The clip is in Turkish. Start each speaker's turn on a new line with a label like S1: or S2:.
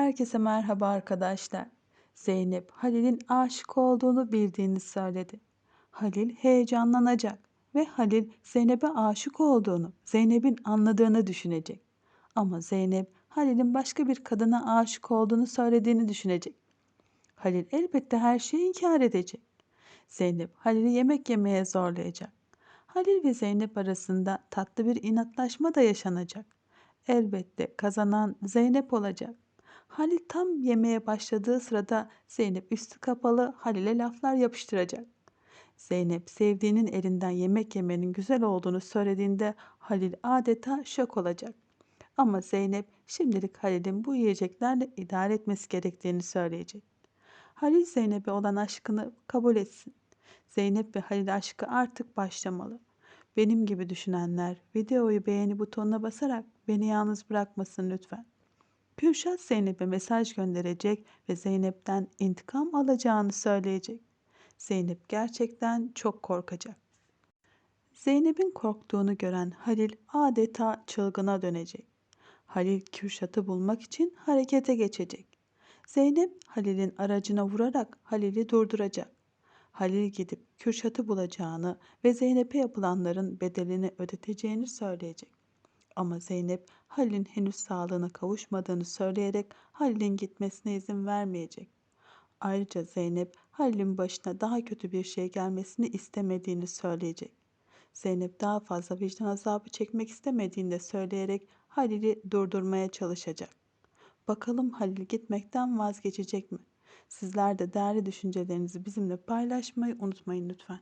S1: Herkese merhaba arkadaşlar. Zeynep Halil'in aşık olduğunu bildiğini söyledi. Halil heyecanlanacak ve Halil Zeynep'e aşık olduğunu, Zeynep'in anladığını düşünecek. Ama Zeynep Halil'in başka bir kadına aşık olduğunu söylediğini düşünecek. Halil elbette her şeyi inkar edecek. Zeynep Halil'i yemek yemeye zorlayacak. Halil ve Zeynep arasında tatlı bir inatlaşma da yaşanacak. Elbette kazanan Zeynep olacak. Halil tam yemeye başladığı sırada Zeynep üstü kapalı Halil'e laflar yapıştıracak. Zeynep sevdiğinin elinden yemek yemenin güzel olduğunu söylediğinde Halil adeta şok olacak. Ama Zeynep şimdilik Halil'in bu yiyeceklerle idare etmesi gerektiğini söyleyecek. Halil Zeynep'e olan aşkını kabul etsin. Zeynep ve Halil aşkı artık başlamalı. Benim gibi düşünenler videoyu beğeni butonuna basarak beni yalnız bırakmasın lütfen. Kürşat Zeynep'e mesaj gönderecek ve Zeynep'ten intikam alacağını söyleyecek. Zeynep gerçekten çok korkacak. Zeynep'in korktuğunu gören Halil adeta çılgına dönecek. Halil Kürşat'ı bulmak için harekete geçecek. Zeynep Halil'in aracına vurarak Halil'i durduracak. Halil gidip Kürşat'ı bulacağını ve Zeynep'e yapılanların bedelini ödeteceğini söyleyecek. Ama Zeynep Halil'in henüz sağlığına kavuşmadığını söyleyerek Halil'in gitmesine izin vermeyecek. Ayrıca Zeynep Halil'in başına daha kötü bir şey gelmesini istemediğini söyleyecek. Zeynep daha fazla vicdan azabı çekmek istemediğini de söyleyerek Halil'i durdurmaya çalışacak. Bakalım Halil gitmekten vazgeçecek mi? Sizler de değerli düşüncelerinizi bizimle paylaşmayı unutmayın lütfen.